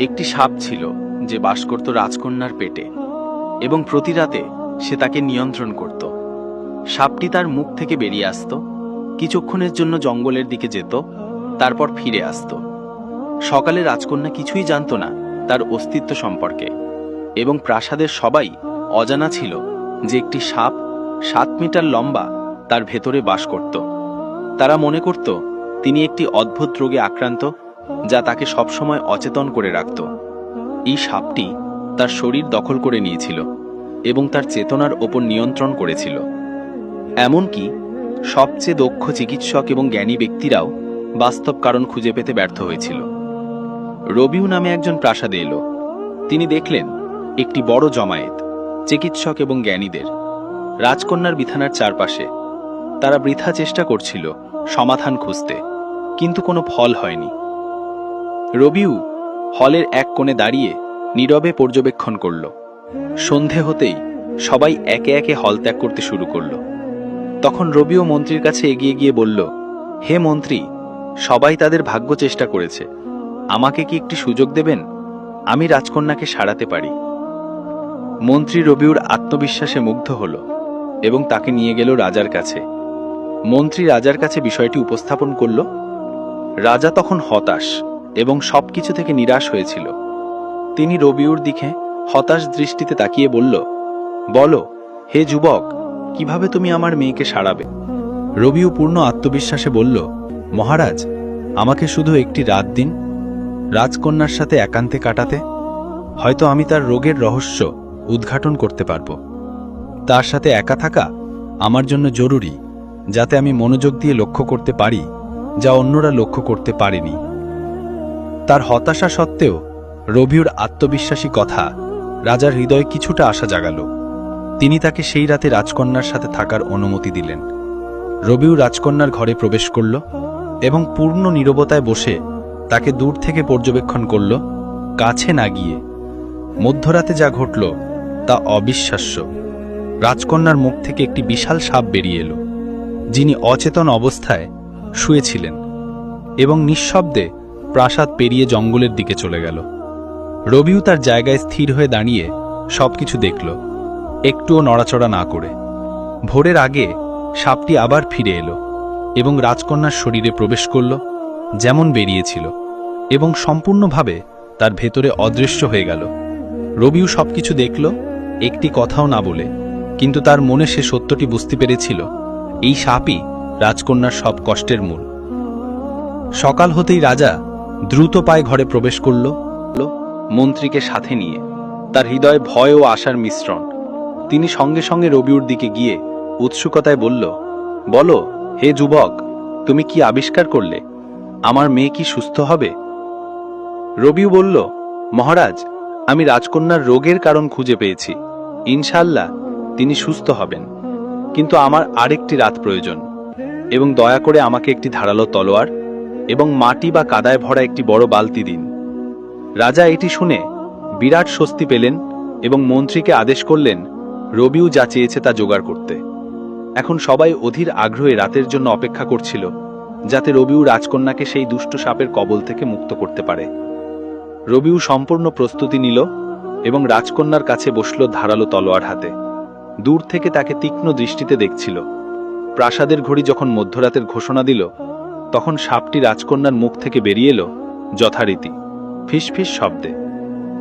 একটি সাপ ছিল যে বাস করত রাজকন্যার পেটে, এবং প্রতি রাতে সে তাকে নিয়ন্ত্রণ করত। সাপটি তার মুখ থেকে বেরিয়ে আসতো, কিছুক্ষণের জন্য জঙ্গলের দিকে যেত, তারপর ফিরে আসতো। সকালে রাজকন্যা কিছুই জানতো না তার অস্তিত্ব সম্পর্কে, এবং প্রাসাদের সবাই অজানা ছিল যে একটি সাপ সাত মিটার লম্বা তার ভেতরে বাস করত। তারা মনে করত, তিনি একটি অদ্ভুত রোগে আক্রান্ত যা তাকে সবসময় অচেতন করে রাখত। এই সাপটি তার শরীর দখল করে নিয়েছিল এবং তার চেতনার ওপর নিয়ন্ত্রণ করেছিল। এমনকি সবচেয়ে দক্ষ চিকিৎসক এবং জ্ঞানী ব্যক্তিরাও বাস্তব কারণ খুঁজে পেতে ব্যর্থ হয়েছিল। রবিউ নামে একজন প্রাসাদে এলো। তিনি দেখলেন একটি বড় জমায়েত, চিকিৎসক এবং জ্ঞানীদের। রাজকন্যার বিছানার চারপাশে তারা বৃথা চেষ্টা করছিল সমাধান খুঁজতে, কিন্তু কোনো ফল হয়নি। রবিউ হলের এক কোণে দাঁড়িয়ে নীরবে পর্যবেক্ষণ করল। সন্ধে হতেই সবাই একে একে হল ত্যাগ করতে শুরু করল। তখন রবিও মন্ত্রীর কাছে এগিয়ে গিয়ে বলল, হে মন্ত্রী, সবাই তাদের ভাগ্য চেষ্টা করেছে। আমাকে কি একটি সুযোগ দেবেন? আমি রাজকন্যাকে সারাতে পারি। মন্ত্রী রবিউর আত্মবিশ্বাসে মুগ্ধ হল এবং তাকে নিয়ে গেল রাজার কাছে। মন্ত্রী রাজার কাছে বিষয়টি উপস্থাপন করল। রাজা তখন হতাশ এবং সব কিছু থেকে নিরাশ হয়েছিল। তিনি রবিউর দিকে হতাশ দৃষ্টিতে তাকিয়ে বলল, বলো, হে যুবক, কীভাবে তুমি আমার মেয়েকে সারাবে? রবিও পূর্ণ আত্মবিশ্বাসে বলল, মহারাজ, আমাকে শুধু একটি রাত দিন, রাজকন্যার সাথে একান্তে কাটাতে, হয়তো আমি তার রোগের রহস্য উদ্ঘাটন করতে পারব। তার সাথে একা থাকা আমার জন্য জরুরি, যাতে আমি মনোযোগ দিয়ে লক্ষ্য করতে পারি, যা অন্যরা লক্ষ্য করতে পারেনি। তার হতাশা সত্ত্বেও রবিউর আত্মবিশ্বাসী কথা রাজার হৃদয়ে কিছুটা আশা জাগালো। তিনি তাকে সেই রাতে রাজকন্যার সাথে থাকার অনুমতি দিলেন। রবিউ রাজকন্যার ঘরে প্রবেশ করল এবং পূর্ণ নীরবতায় বসে তাকে দূর থেকে পর্যবেক্ষণ করল, কাছে না গিয়ে। মধ্যরাতে যা ঘটল তা অবিশ্বাস্য। রাজকন্যার মুখ থেকে একটি বিশাল সাপ বেরিয়ে এলো, যিনি অচেতন অবস্থায় শুয়েছিলেন এবং নিঃশব্দে প্রাসাদ পেরিয়ে জঙ্গলের দিকে চলে গেল। রবিউ তার জায়গায় স্থির হয়ে দাঁড়িয়ে সবকিছু দেখল। একটুও নড়াচড়া না করে। ভোরের আগে সাপটি আবার ফিরে এলো এবং রাজকন্যার শরীরে প্রবেশ করল, যেমন বেরিয়েছিল, এবং সম্পূর্ণভাবে তার ভেতরে অদৃশ্য হয়ে গেল। রবিও সবকিছু দেখল, একটি কথাও না বলে, কিন্তু তার মনে সে সত্যটি বুঝতে পেরেছিল, এই সাপই রাজকন্যার সব কষ্টের মূল। সকাল হতেই রাজা দ্রুত পায়ে ঘরে প্রবেশ করল। মন্ত্রীকে সাথে নিয়ে। তার হৃদয়ে ভয় ও আশার মিশ্রণ। তিনি সঙ্গে সঙ্গে রবিউর দিকে গিয়ে উৎসুকতায় বলল, বলো, হে যুবক, তুমি কি আবিষ্কার করলে? আমার মেয়ে কি সুস্থ হবে? রবিউ বলল, মহারাজ, আমি রাজকন্যার রোগের কারণ খুঁজে পেয়েছি। ইনশাল্লাহ তিনি সুস্থ হবেন। কিন্তু আমার আরেকটি রাত প্রয়োজন। এবং দয়া করে আমাকে একটি ধারালো তলোয়ার এবং মাটি বা কাদায় ভরা একটি বড় বালতি দিন। রাজা এটি শুনে বিরাট স্বস্তি পেলেন এবং মন্ত্রীকে আদেশ করলেন, রবিউ যা চেয়েছে তা জোগাড় করতে। এখন সবাই অধীর আগ্রহে রাতের জন্য অপেক্ষা করছিল, যাতে রবিউ রাজকন্যাকে সেই দুষ্ট সাপের কবল থেকে মুক্ত করতে পারে। রবিউ সম্পূর্ণ প্রস্তুতি নিল এবং রাজকন্যার কাছে বসল ধারালো তলোয়ার হাতে। দূর থেকে তাকে তীক্ষ্ণ দৃষ্টিতে দেখছিল। প্রাসাদের ঘড়ি যখন মধ্যরাতের ঘোষণা দিল তখন সাপটি রাজকন্যার মুখ থেকে বেরিয়ে এলো যথারীতি ফিসফিস শব্দে।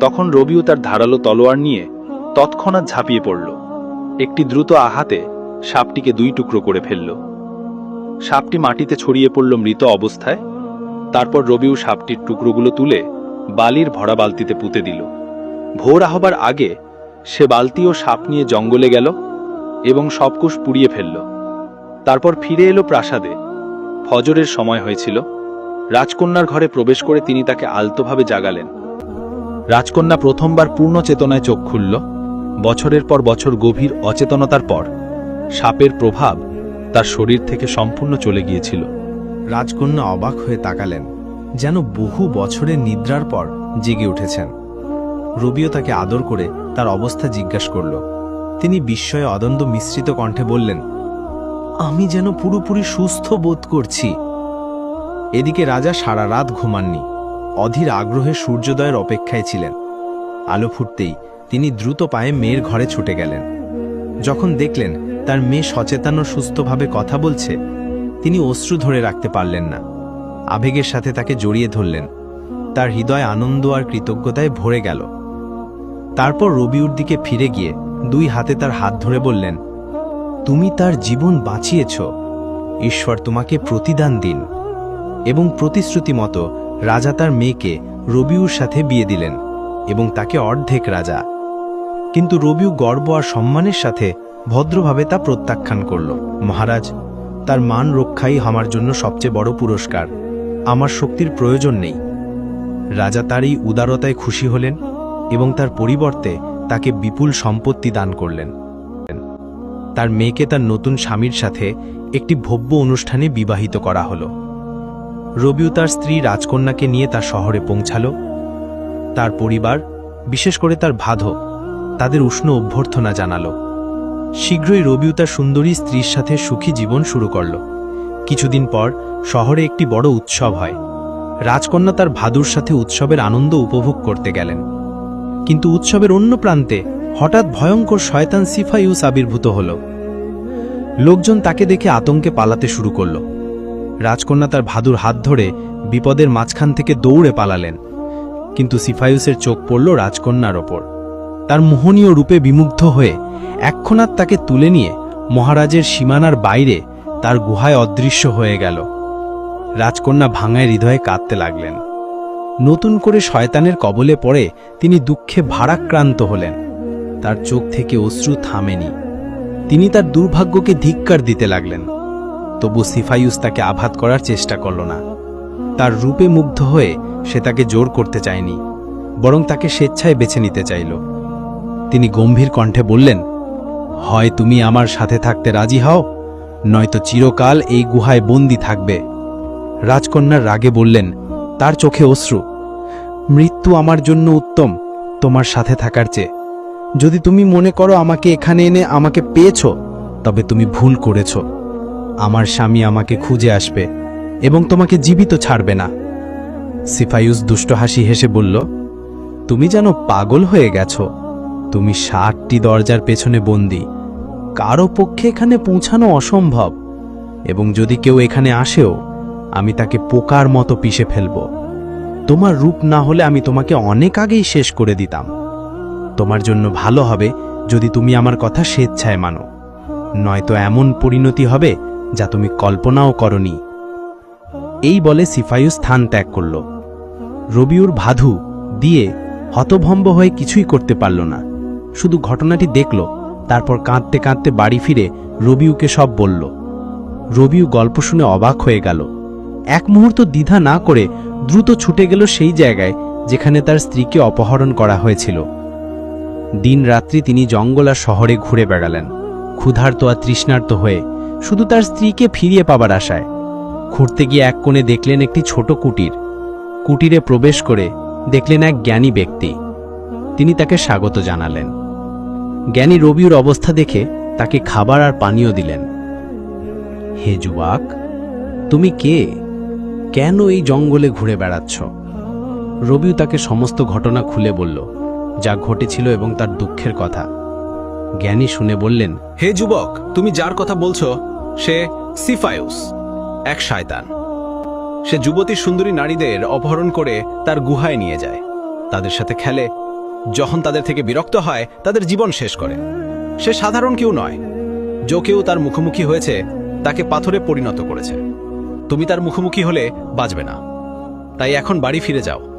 তখন রবিও তার ধারালো তলোয়ার নিয়ে তৎক্ষণাৎ ঝাঁপিয়ে পড়ল। একটি দ্রুত আহাতে সাপটিকে দুই টুকরো করে ফেলল। সাপটি মাটিতে ছড়িয়ে পড়ল মৃত অবস্থায়। তারপর রবিউ সাপটির টুকরোগুলো তুলে বালির ভরা বালতিতে পুঁতে দিল। ভোর আহবার আগে সে বালতি ও সাপ নিয়ে জঙ্গলে গেল এবং সবকুশ পুড়িয়ে ফেলল। তারপর ফিরে এলো প্রাসাদে। ফজরের সময় হয়েছিল। রাজকন্যার ঘরে প্রবেশ করে তিনি তাকে আলতোভাবে জাগালেন। রাজকন্যা প্রথমবার পূর্ণ চেতনায় চোখ খুলল। বছরের পর বছর গভীর অচেতনতার পর সাপের প্রভাব তার শরীর থেকে সম্পূর্ণ চলে গিয়েছিল। রাজকন্যা অবাক হয়ে তাকালেন, যেন বহু বছরের নিদ্রার পর জেগে উঠেছেন। রবিও তাকে আদর করে তার অবস্থা জিজ্ঞাসা করল। তিনি বিস্ময়ে অদন্ত মিশ্রিত কণ্ঠে বললেন আমি যেন পুরোপুরি সুস্থ বোধ করছি। এদিকে রাজা সারা রাত ঘুমাননি। অধীর আগ্রহে সূর্যোদয়ের অপেক্ষায় ছিলেন। আলো ফুটতেই তিনি দ্রুত পায়ে মেয়ের ঘরে ছুটে গেলেন। যখন দেখলেন তার মেয়ে সচেতন ও সুস্থভাবে কথা বলছে, তিনি অশ্রু ধরে রাখতে পারলেন না। আবেগের সাথে তাকে জড়িয়ে ধরলেন। তার হৃদয় আনন্দ আর কৃতজ্ঞতায় ভরে গেল। তারপর রবিউর দিকে ফিরে গিয়ে দুই হাতে তার হাত ধরে বললেন তুমি তার জীবন বাঁচিয়েছ। ঈশ্বর তোমাকে প্রতিদান দিন এবং প্রতিশ্রুতি মতো রাজা তার মেয়েকে রবিউর সাথে বিয়ে দিলেন এবং তাকে অর্ধেক রাজা। কিন্তু রবিউ গর্ব আর সম্মানের সাথে ভদ্রভাবে তা প্রত্যাখ্যান করল। মহারাজ, তার মান রক্ষাই আমার জন্য সবচেয়ে বড় পুরস্কার। আমার শক্তির প্রয়োজন নেই। রাজা তার এই উদারতায় খুশি হলেন এবং তার পরিবর্তে তাকে বিপুল সম্পত্তি দান করলেন। তার মেয়েকে তার নতুন স্বামীর সাথে একটি ভব্য অনুষ্ঠানে বিবাহিত করা হলো। রবিউ তার স্ত্রী রাজকন্যাকে নিয়ে তার শহরে পৌঁছালো। তার পরিবার, বিশেষ করে তার ভাধক তাদের উষ্ণ অভ্যর্থনা জানালো। শীঘ্রই রবিউ তার সুন্দরী স্ত্রীর সাথে সুখী জীবন শুরু করল। কিছুদিন পর শহরে একটি বড় উৎসব হয়। রাজকন্যা তার ভাদুর সাথে উৎসবের আনন্দ উপভোগ করতে গেলেন। কিন্তু উৎসবের অন্য প্রান্তে হঠাৎ ভয়ঙ্কর শয়তান সিফাইউস আবির্ভূত হল। লোকজন তাকে দেখে আতঙ্কে পালাতে শুরু করল। রাজকন্যা তার ভাদুর হাত ধরে বিপদের মাঝখান থেকে দৌড়ে পালালেন। কিন্তু সিফাইউসের চোখ পড়ল রাজকন্যার ওপর। তার মোহনীয় রূপে বিমুগ্ধ হয়ে এক্ষণাৎ তাকে তুলে নিয়ে মহারাজের সীমানার বাইরে তার গুহায় অদৃশ্য হয়ে গেল। রাজকন্যা ভাঙায় হৃদয়ে কাঁদতে লাগলেন। নতুন করে শয়তানের কবলে পড়ে তিনি দুঃখে ভারাক্রান্ত হলেন। তার চোখ থেকে অশ্রু থামেনি। তিনি তার দুর্ভাগ্যকে ধিক্কার দিতে লাগলেন। তবু সিফাইউস তাকে আঘাত করার চেষ্টা করল না। তার রূপে মুগ্ধ হয়ে সে তাকে জোর করতে চায়নি, বরং তাকে স্বেচ্ছায় বেছে নিতে চাইল। তিনি গম্ভীর কণ্ঠে বললেন, হয় তুমি আমার সাথে থাকতে রাজি হও, নয়তো চিরকাল এই গুহায় বন্দি থাকবে। রাজকন্যার রাগে বললেন, তার চোখে অশ্রু। মৃত্যু আমার জন্য উত্তম, তোমার সাথে থাকার চেয়ে। যদি তুমি মনে করো আমাকে এখানে এনে আমাকে পেয়েছ, তবে তুমি ভুল করেছ। আমার স্বামী আমাকে খুঁজে আসবে এবং তোমাকে জীবিত ছাড়বে না। সিফাইউস দুষ্ট হাসি হেসে বলল, তুমি যেন পাগল হয়ে গেছো। তুমি ষাটটি দরজার পেছনে বন্দি। কারও পক্ষে এখানে পৌঁছানো অসম্ভব। এবং যদি কেউ এখানে আসেও, আমি তাকে পোকার মতো পিষে ফেলব। তোমার রূপ না হলে আমি তোমাকে অনেক আগেই শেষ করে দিতাম। তোমার জন্য ভালো হবে যদি তুমি আমার কথা স্বেচ্ছায় মানো। নয়তো এমন পরিণতি হবে যা তুমি কল্পনাও করনি। এই বলে সিফায়ু স্থান ত্যাগ করল। রবিউর ভাধু দিয়ে হতভম্ব হয়ে কিছুই করতে পারল না। শুধু ঘটনাটি দেখল, তারপর কাঁদতে কাঁদতে বাড়ি ফিরে রবিউকে সব বলল। রবিউ গল্প শুনে অবাক হয়ে গেল। এক মুহূর্ত দ্বিধা না করে দ্রুত ছুটে গেল সেই জায়গায় যেখানে তার স্ত্রীকে অপহরণ করা হয়েছিল। দিন রাত্রি তিনি জঙ্গল আর শহরে ঘুরে বেড়ালেন। ক্ষুধার্ত আর তৃষ্ণার্ত হয়ে শুধু তার স্ত্রীকে ফিরিয়ে পাবার আশায় ঘুরতে গিয়ে এক কোণে দেখলেন একটি ছোট কুটির। কুটিরে প্রবেশ করে দেখলেন এক জ্ঞানী ব্যক্তি। তিনি তাকে স্বাগত জানালেন। জ্ঞানী রবিউর অবস্থা দেখে তাকে খাবার আর পানীয় দিলেন। হে যুবক, তুমি কে? কেন এই জঙ্গলে ঘুরে বেড়াচ্ছ? রবিউ তাকে সমস্ত ঘটনা খুলে বলল যা ঘটেছিল এবং তার দুঃখের কথা। জ্ঞানী শুনে বললেন, হে যুবক, তুমি যার কথা বলছো, সে সিফায়ুস, এক শয়তান। সে যুবতী সুন্দরী নারীদের অপহরণ করে তার গুহায় নিয়ে যায়। তাদের সাথে খেলে। যখন তাদের থেকে বিরক্ত হয়, তাদের জীবন শেষ করে। সে সাধারণ কেউ নয়। যে কেউ তার মুখোমুখি হয়েছে, তাকে পাথরে পরিণত করেছে। তুমি তার মুখোমুখি হলে বাঁচবে না। তাই এখন বাড়ি ফিরে যাও।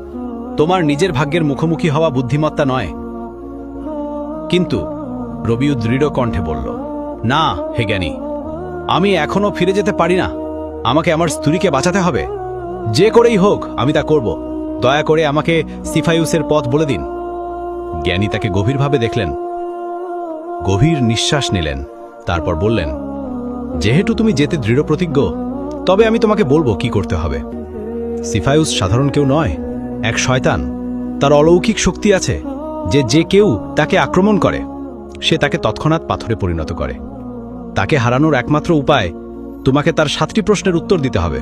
তোমার নিজের ভাগ্যের মুখোমুখি হওয়া বুদ্ধিমত্তা নয়। কিন্তু রবিউ দৃঢ় কণ্ঠে বলল, না, হে জ্ঞানী, আমি এখনও ফিরে যেতে পারি না। আমাকে আমার স্ত্রীকে বাঁচাতে হবে। যে করেই হোক, আমি তা করব। দয়া করে আমাকে সিফাইউসের পথ বলে দিন। জ্ঞানী তাকে গভীরভাবে দেখলেন। গভীর নিঃশ্বাস নিলেন। তারপর বললেন, যেহেতু তুমি যেতে দৃঢ় প্রতিজ্ঞ তবে আমি তোমাকে বলব কি করতে হবে। সিফাইউস সাধারণ কেউ নয়। এক শয়তান। তার অলৌকিক শক্তি আছে যে যে কেউ তাকে আক্রমণ করে। সে তাকে তৎক্ষণাৎ পাথরে পরিণত করে। তাকে হারানোর একমাত্র উপায়, তোমাকে তার সাতটি প্রশ্নের উত্তর দিতে হবে।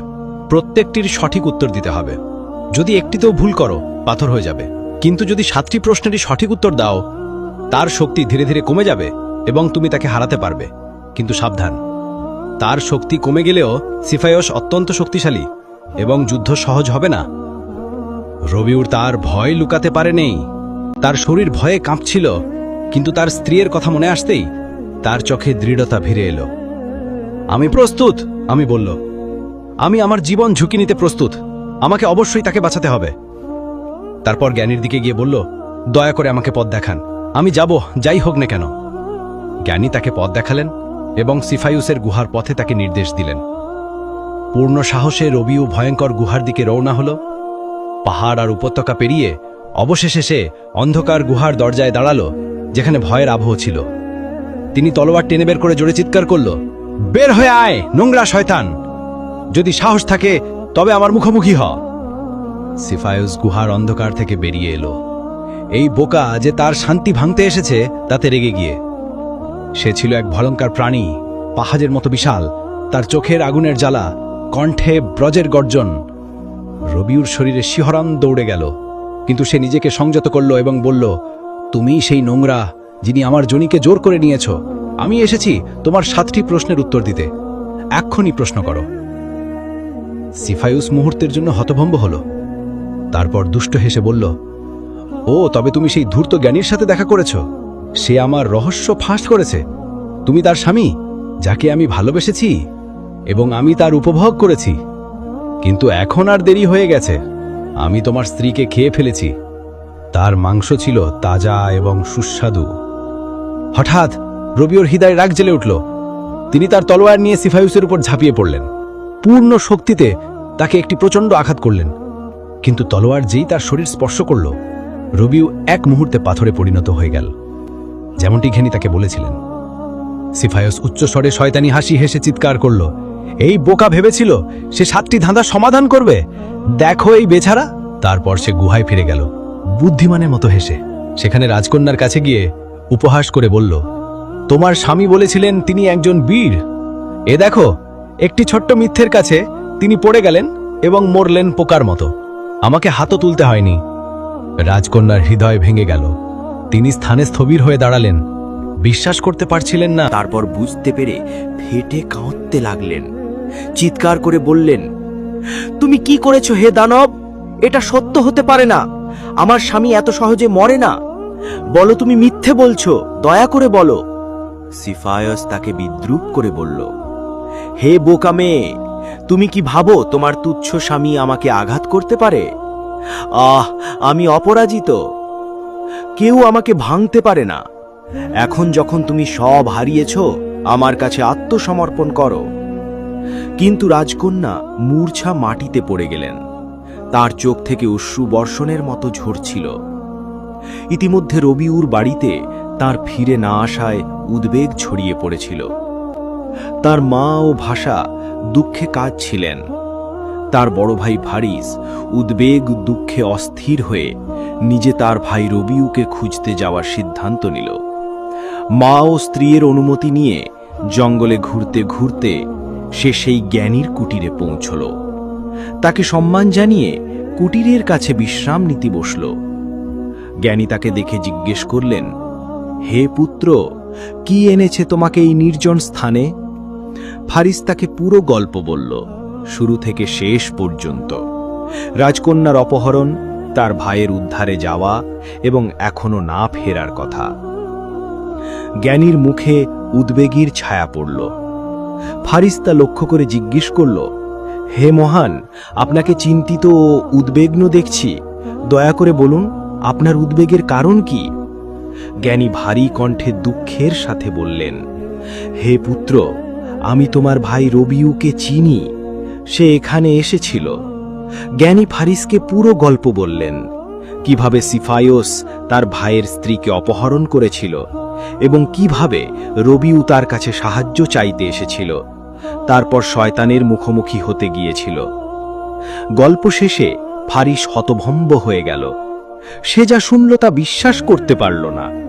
প্রত্যেকটির সঠিক উত্তর দিতে হবে। যদি একটিতেও ভুল করো, পাথর হয়ে যাবে। কিন্তু যদি সাতটি প্রশ্নেরই সঠিক উত্তর দাও, তার শক্তি ধীরে ধীরে কমে যাবে এবং তুমি তাকে হারাতে পারবে। কিন্তু সাবধান। তার শক্তি কমে গেলেও সিফায়স অত্যন্ত শক্তিশালী এবং যুদ্ধ সহজ হবে না। রবিউর তার ভয় লুকাতে পারে নেই তার শরীর ভয়ে কাঁপছিল, কিন্তু তার স্ত্রীর কথা মনে আসতেই তার চোখে দৃঢ়তা ফিরে এলো। আমি প্রস্তুত, আমি বলল। আমি আমার জীবন ঝুঁকি নিতে প্রস্তুত। আমাকে অবশ্যই তাকে বাঁচাতে হবে। তারপর জ্ঞানীর দিকে গিয়ে বলল, দয়া করে আমাকে পথ দেখান। আমি যাব, যাই হোক না কেন। জ্ঞানী তাকে পথ দেখালেন এবং সিফাইউসের গুহার পথে তাকে নির্দেশ দিলেন। পূর্ণ সাহসে রবিউ ভয়ঙ্কর গুহার দিকে রওনা হল। পাহাড় আর উপত্যকা পেরিয়ে অবশেষে সে অন্ধকার গুহার দরজায় দাঁড়াল, যেখানে ভয়ের আবহ ছিল। তিনি তলোয়ার টেনে বের করে জোরে চিৎকার করল, বের হয়ে আয়, নোংরা শয়তান! যদি সাহস থাকে, তবে আমার মুখোমুখি হ! সিফায়ুস গুহার অন্ধকার থেকে বেরিয়ে এলো। এই বোকা যে তার শান্তি ভাঙতে এসেছে, তাতে রেগে গিয়ে। সে ছিল এক ভয়ঙ্কর প্রাণী পাহাজের মতো বিশাল, তার চোখের আগুনের জ্বালা, কণ্ঠে ব্রজের গর্জন। রবিউর শরীরে শিহরণ দৌড়ে গেল, কিন্তু সে নিজেকে সংযত করল এবং বলল, তুমিই সেই নোংরা যিনি আমার জনিকে জোর করে নিয়েছ। আমি এসেছি তোমার সাতটি প্রশ্নের উত্তর দিতে। এক্ষুনি প্রশ্ন করো। সিফায়ুস মুহূর্তের জন্য হতভম্ব হল। তারপর দুষ্ট হেসে বলল, ও, তবে তুমি সেই ধূর্ত জ্ঞানীর সাথে দেখা করেছ। সে আমার রহস্য ফাঁস করেছে। তুমি তার স্বামী, যাকে আমি ভালোবেসেছি এবং আমি তার উপভোগ করেছি। কিন্তু এখন আর দেরি হয়ে গেছে। আমি তোমার স্ত্রীকে খেয়ে ফেলেছি। তার মাংস ছিল তাজা এবং সুস্বাদু। হঠাৎ রবিওর হৃদয় রাগ জেলে উঠল। তিনি তার তলোয়ার নিয়ে সিফাইউসের উপর ঝাঁপিয়ে পড়লেন। পূর্ণ শক্তিতে তাকে একটি প্রচণ্ড আঘাত করলেন। কিন্তু তলোয়ার যেই তার শরীর স্পর্শ করল, রবিউ এক মুহূর্তে পাথরে পরিণত হয়ে গেল। যেমনটি ঘেনি তাকে বলেছিলেন। সিফায়স উচ্চস্বরে শয়তানি হাসি হেসে চিৎকার করল। এই বোকা ভেবেছিল সে সাতটি ধাঁধা সমাধান করবে? দেখো এই বেছাড়া তারপর সে গুহায় ফিরে গেল। বুদ্ধিমানের মতো হেসে। সেখানে রাজকন্যার কাছে গিয়ে উপহাস করে বলল, তোমার স্বামী বলেছিলেন তিনি একজন বীর। এ দেখো, একটি ছোট্ট মিথ্যের কাছে তিনি পড়ে গেলেন এবং মরলেন পোকার মতো। আমাকে হাতও তুলতে হয়নি। রাজকন্যার হৃদয় ভেঙে গেল। তিনি স্থানে স্থবির হয়ে দাঁড়ালেন। বিশ্বাস করতে পারছিলেন না। তারপর বুঝতে পেরে ফেটে কাঁদতে লাগলেন। চিৎকার করে বললেন, তুমি কি করেছ হে দানব? এটা সত্য হতে পারে না। আমার স্বামী এত সহজে মরে না। বলো তুমি মিথ্যে বলছো, দয়া করে বলো। সিফায়স তাকে বিদ্রুপ করে বলল, হে বোকা মেয়ে, তুমি কি ভাবো তোমার তুচ্ছ স্বামী আমাকে আঘাত করতে পারে? আহ, আমি অপরাজিত। কেউ আমাকে ভাঙতে পারে না। এখন যখন তুমি সব হারিয়েছ, আমার কাছে আত্মসমর্পণ করো। কিন্তু রাজকন্যা মূর্ছা মাটিতে পড়ে গেলেন। তার চোখ থেকে অশ্রু বর্ষণের মতো ঝরছিল। ইতিমধ্যে রবিউর বাড়িতে তার ফিরে না আসায় উদ্বেগ ছড়িয়ে পড়েছিল। তার মা ও ভাষা দুঃখে কাজ ছিলেন তার বড় ভাই ফারিস উদ্বেগ দুঃখে অস্থির হয়ে নিজে তার ভাই রবিউকে খুঁজতে যাওয়ার সিদ্ধান্ত নিল। মা ও স্ত্রীর অনুমতি নিয়ে জঙ্গলে ঘুরতে ঘুরতে সে সেই জ্ঞানীর কুটিরে পৌঁছল। তাকে সম্মান জানিয়ে কুটিরের কাছে বিশ্রাম নীতি বসল। জ্ঞানী তাকে দেখে জিজ্ঞেস করলেন, হে পুত্র, কি এনেছে তোমাকে এই নির্জন স্থানে? ফারিস তাকে পুরো গল্প বলল, শুরু থেকে শেষ পর্যন্ত। রাজকন্যার অপহরণ, তার ভাইয়ের উদ্ধারে যাওয়া এবং এখনও না ফেরার কথা। জ্ঞানীর মুখে উদ্বেগীর ছায়া পড়ল। ফারিস তা লক্ষ্য করে জিজ্ঞেস করল, হে মহান, আপনাকে চিন্তিত ও উদ্বেগ্ন দেখছি। দয়া করে বলুন, আপনার উদ্বেগের কারণ কি? জ্ঞানী ভারী কণ্ঠে দুঃখের সাথে বললেন, হে পুত্র, আমি তোমার ভাই রবিউকে চিনি। সে এখানে এসেছিল। জ্ঞানী ফারিসকে পুরো গল্প বললেন। কীভাবে সিফায়োস তার ভাইয়ের স্ত্রীকে অপহরণ করেছিল। এবং কীভাবে রবিউ তার কাছে সাহায্য চাইতে এসেছিল, তারপর শয়তানের মুখোমুখি হতে গিয়েছিল। গল্প শেষে ফারিস হতভম্ব হয়ে গেল। সে যা শুনল তা বিশ্বাস করতে পারল না।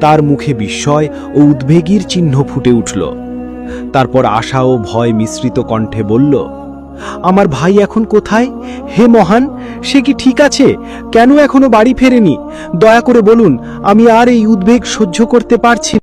তার মুখে বিস্ময় ও উদ্বেগীর চিহ্ন ফুটে উঠল। তারপর আশা ও ভয় মিশ্রিত কণ্ঠে বলল আমার ভাই এখন কোথায়? হে মহান, সে কি ঠিক আছে? কেন এখনও বাড়ি ফেরেনি? দয়া করে বলুন, আমি আর এই উদ্বেগ সহ্য করতে পারছি।